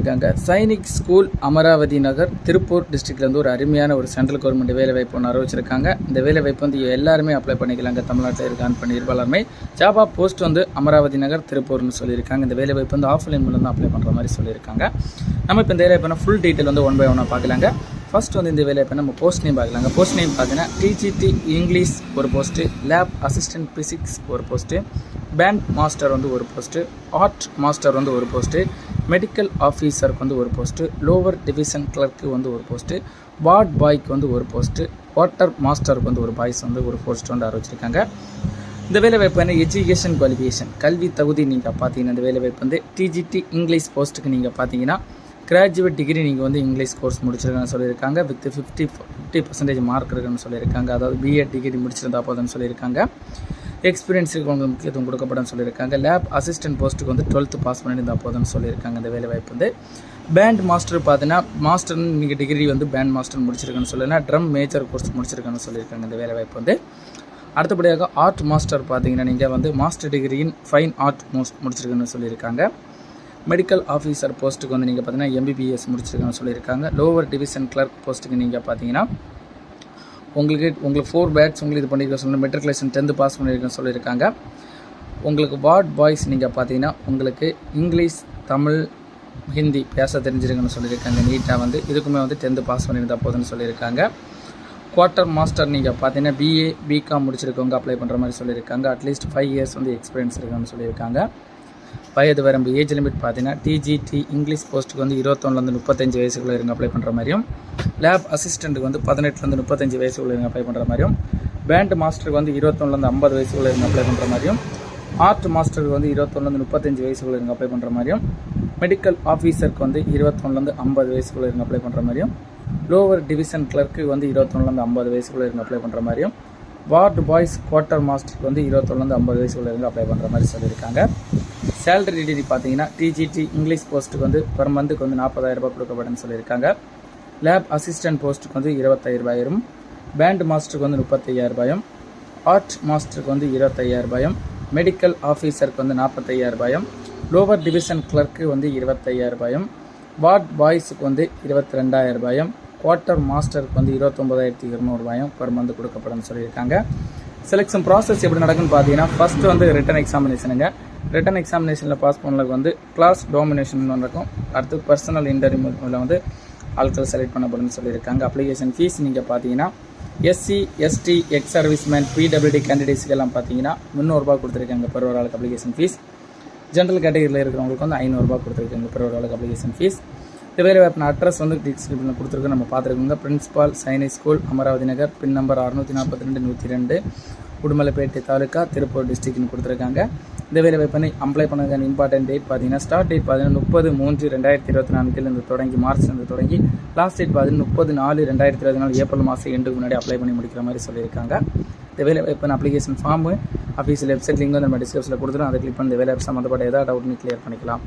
அறிவிச்சிருக்காங்க Sainik school Amaravathi Nagar Tiruppur டிஸ்ட்ரிக்ட்லேருந்து ஒரு அருமையான ஒரு சென்ட்ரல் கவர்மெண்ட் வேலை வாய்ப்பு ஒன்று அறிவிச்சிருக்காங்க. இந்த வேலை வாய்ப்பு வந்து எல்லாருமே அப்ளை பண்ணிக்கலாங்க. தமிழ்நாட்டில் இருக்கான்னு பண்ணியிருப்பாங்க எல்லாருமே ஜாபா போஸ்ட் வந்து அமராவதி நகர் திருப்பூர்னு சொல்லியிருக்காங்க. இந்த வேலை வாய்ப்பு வந்து ஆஃப்லைன் மூலம் தான் அப்ளை பண்ணுற மாதிரி சொல்லியிருக்காங்க. நம்ம இப்போ இந்த வேலை வாய்ப்பு ஃபுல் டீட்டெயில் வந்து ஒன் பை ஒன்னாக பார்க்கலாங்க. ஃபஸ்ட் வந்து இந்த வேலையை நம்ம போஸ்ட் நேம் பார்க்கலாங்க. போஸ்ட் நேம் பார்த்தீங்கன்னா டிஜிடி இங்கிலீஷ் ஒரு போஸ்ட்டு லேப் அசிஸ்டன்ட் பிசிக்ஸ் ஒரு போஸ்ட்டு பேண்ட் மாஸ்டர் வந்து ஒரு போஸ்ட்டு ஆர்ட் மாஸ்டர் வந்து ஒரு போஸ்ட்டு மெடிக்கல் ஆஃபீஸருக்கு வந்து ஒரு போஸ்ட்டு லோவர் டிவிஷன் கிளர்க்கு வந்து ஒரு போஸ்ட்டு வார்ட் பாய்க்கு வந்து ஒரு போஸ்ட்டு வாட்டர் மாஸ்டருக்கு வந்து ஒரு பாய்ஸ் வந்து ஒரு போஸ்ட் வந்து ஆரம்பிச்சிருக்காங்க. இந்த வேலைவாய்ப்பு வந்து என்ன? எஜுகேஷன் குவாலிஃபிகேஷன் கல்வி தகுதி நீங்கள் பார்த்தீங்கன்னா இந்த வேலைவாய்ப்பு வந்து டிஜிடி இங்கிலீஷ் போஸ்ட்டுக்கு நீங்கள் பார்த்தீங்கன்னா கிராஜுவேட் டிகிரி நீங்கள் வந்து இங்கிலீஷ் கோர்ஸ் முடிச்சிருக்கேன்னு சொல்லியிருக்காங்க. With fifty fifty percentage mark இருக்குன்னு சொல்லியிருக்காங்க. அதாவது பிஎட் டிகிரி முடிச்சிருந்தா போதும்னு சொல்லியிருக்காங்க. எக்ஸ்பீரியன்ஸ் உங்களுக்கு முக்கியத்துவம் கொடுக்கப்படும் சொல்லியிருக்காங்க. லேப் அசிஸ்டன்ட் போஸ்ட்டுக்கு வந்து டுவெல்த்து பாஸ் பண்ணியிருந்தா போதும்னு சொல்லியிருக்காங்க. இந்த வேலை வாய்ப்பு வந்து. பேண்ட் மாஸ்டர் பார்த்தீங்கன்னா மாஸ்டர்னு நீங்கள் டிகிரி வந்து பேண்ட் மாஸ்டர் முடிச்சிருக்கேன்னு சொல்லினா ட்ரம் மேஜர் கோர்ஸ் முடிச்சிருக்கேன்னு சொல்லியிருக்காங்க. இந்த வேலை வாய்ப்பு வந்து. அடுத்தபடியாக ஆர்ட் மாஸ்டர் பார்த்தீங்கன்னா நீங்கள் வந்து மாஸ்டர் டிகிரியின் ஃபைன் ஆர்ட் மோஸ்ட் முடிச்சிருக்கேன்னு சொல்லியிருக்காங்க. மெடிக்கல் ஆஃபீஸர் போஸ்ட்டுக்கு வந்து நீங்கள் பார்த்தீங்கன்னா எம்பிபிஎஸ் முடிச்சிருக்கேன்னு சொல்லியிருக்காங்க. லோவர் டிவிஷன் கிளர்க் போஸ்ட்டுக்கு நீங்கள் பார்த்தீங்கன்னா உங்களுக்கு உங்களுக்கு ஃபோர் பேட்ச் உங்களுக்கு இது பண்ணியிருக்க சொல்லி மெட்ரிகுலேஷன் டென்த்து பாஸ் பண்ணியிருக்கேன்னு சொல்லியிருக்காங்க. உங்களுக்கு வார்ட் பாய்ஸ் நீங்கள் பார்த்தீங்கன்னா உங்களுக்கு இங்கிலீஷ் தமிழ் ஹிந்தி பேச தெரிஞ்சிருக்குன்னு சொல்லியிருக்காங்க. நீட்டாக வந்து இதுக்குமே வந்து டென்த்து பாஸ் பண்ணியிருந்தா போதுன்னு சொல்லியிருக்காங்க. குவார்ட்டர் மாஸ்டர் நீங்கள் பார்த்தீங்கன்னா பிஏ பிகாம் முடிச்சிருக்கவங்க அப்ளை பண்ணுற மாதிரி சொல்லியிருக்காங்க. அட்லீஸ்ட் ஃபைவ் இயர்ஸ் வந்து எக்ஸ்பீரியன்ஸ் இருக்குன்னு சொல்லியிருக்காங்க. வயது வரம்பு ஏஜ் லிமிட் பார்த்தீங்கன்னா டிஜிடி இங்கிலீஷ் போஸ்ட்டுக்கு வந்து இருபத்தொன்னுலேருந்து முப்பத்தஞ்சு வயசுக்குள்ள இருங்க அப்ளை பண்ணுற மாதிரியும் லேப் அசிஸ்டண்ட்டுக்கு வந்து பதினெட்டுலேருந்து முப்பத்தஞ்சு வயசுக்குள்ள இருங்க அப்ளை பண்ணுற மாதிரியும் பேண்ட் மாஸ்டருக்கு வந்து இருபத்தொன்னுலேருந்து ஐம்பது வயசுக்குள்ள இருங்க அப்ளை பண்ணுற மாதிரியும் ஆர்ட் மாஸ்டருக்கு வந்து இருபத்தொன்னுலேருந்து முப்பத்தஞ்சு வயசுக்குள்ள இருங்க அப்ளை பண்ணுற மாதிரியும் மெடிக்கல் ஆஃபீஸருக்கு வந்து இருபத்தொன்னுலேருந்து ஐம்பது வயசுக்குள்ள இருங்க அப்ளை பண்ணுற மாதிரியும் லோவர் டிவிஷன் கிளர்க்கு வந்து இருபத்தொன்னுலேருந்து ஐம்பது வயசுக்குள்ள இருங்க அப்ளை பண்ணுற மாதிரியும் வார்டு பாய்ஸ் குவார்ட்டர் மாஸ்டருக்கு வந்து இருபத்தொன்னுலேருந்து ஐம்பது வயசுக்குள்ள இருந்து அப்ளை பண்ணுற மாதிரி சொல்லியிருக்காங்க. சேலரி டிகிரி பார்த்தீங்கன்னா டிஜிடி இங்கிலீஷ் போஸ்ட்டுக்கு வந்து பெர் மந்த்துக்கு வந்து நாற்பதாயிரம் ரூபாய் கொடுக்கப்படும் சொல்லியிருக்காங்க. லேப் அசிஸ்டன்ட் போஸ்ட்டுக்கு வந்து இருபத்தாயிரரூபாயும் பேண்ட் மாஸ்டருக்கு வந்து முப்பத்தையாயிரம் ரூபாயும் ஆர்ட் மாஸ்டருக்கு வந்து இருபத்தையாயிரம் ரூபாயும் மெடிக்கல் ஆஃபீஸருக்கு வந்து நாற்பத்தையாயிரம் ரூபாயும் லோவர் டிவிஷன் கிளர்க்கு வந்து இருபத்தையாயிரம் ரூபாயும் வார்ட் பாய்ஸுக்கு வந்து இருபத்தி ரெண்டாயிரம் ரூபாயும் குவார்ட்டர் மாஸ்டருக்கு வந்து இருபத்தொம்பதாயிரத்தி இரநூறுபாயும் பெர் மந்த் கொடுக்கப்படும் சொல்லியிருக்காங்க. செலெக்ஷன் ப்ராசஸ் எப்படி நடக்குன்னு பார்த்தீங்கன்னா ஃபர்ஸ்ட் வந்து ரிட்டன் எக்ஸாமினேஷனுங்க ரிட்டன் எக்ஸாமினேஷனில் பாஸ் பண்ணலுக்கு வந்து கிளாஸ் டாமினேஷன் நடக்கும் அடுத்து பர்சனல் இன்டர்வியூவில் வந்து ஆட்கள் செலக்ட் பண்ணப்படும்னு சொல்லியிருக்காங்க. அப்ளிகேஷன் ஃபீஸ் நீங்கள் பார்த்தீங்கன்னா SC ST ex serviceman PWD கேண்டிடேட்ஸ்க்கெல்லாம் பார்த்தீங்கன்னா முந்நூறுரூபா கொடுத்துருக்காங்க பெர் ஒரு ஆளுக்கு அப்ளிகேஷன் ஃபீஸ் ஜென்ரல் கேட்டகரியில் இருக்கிறவங்களுக்கு வந்து ஐநூறுரூபா கொடுத்துருக்காங்க பெர் ஒரு ஆளுக்கு அப்ளிகேஷன் ஃபீஸ் வேறு வேலை அட்ரஸ் வந்து டிஸ்கிரிப்ஷனில் கொடுத்துருக்கு நம்ம பார்த்துருக்கோங்க principal Sainik school Amaravathi Nagar pin number அறுநூற்றி நாற்பத்தி ரெண்டு நூற்றி ரெண்டு உடுமலைப்பேட்டை தாலுக்கா திருப்பூர் டிஸ்ட்ரிக்ட்னு கொடுத்துருக்காங்க. இந்த வேலை வாய்ப்பினை அப்ளை பண்ணுறதுக்கான இம்பார்ட்டன்ட் டேட் பார்த்தீங்கன்னா ஸ்டார்ட் டேட் பார்த்தீங்கன்னா முப்பது மூன்று ரெண்டாயிரத்தி இருபத்தி நான்கிலிருந்து தொடங்கி மார்ச்லேருந்து தொடங்கி லாஸ்ட் டேட் பார்த்தீங்கன்னா முப்பது நாலு ரெண்டாயிரத்தி இருபத்தி நாலு ஏப்ரல் மாதம் எண்டுக்கு முன்னாடி அப்ளை பண்ணி முடிக்கிற மாதிரி சொல்லியிருக்காங்க. இந்த வேலை வாய்ப்பின் அப்ளிகேஷன் ஃபார்மு ஆஃபீஸில் வெப்சைட் லிங்க் வந்து நம்ம டிஸ்கிரிப்ஷனில் கொடுத்துரும் அதை கிளிக் பண்ணி இந்த வேலை சம்மந்தப்பட்ட ஏதாவது டவுட்னு கிளியர் பண்ணிக்கலாம்.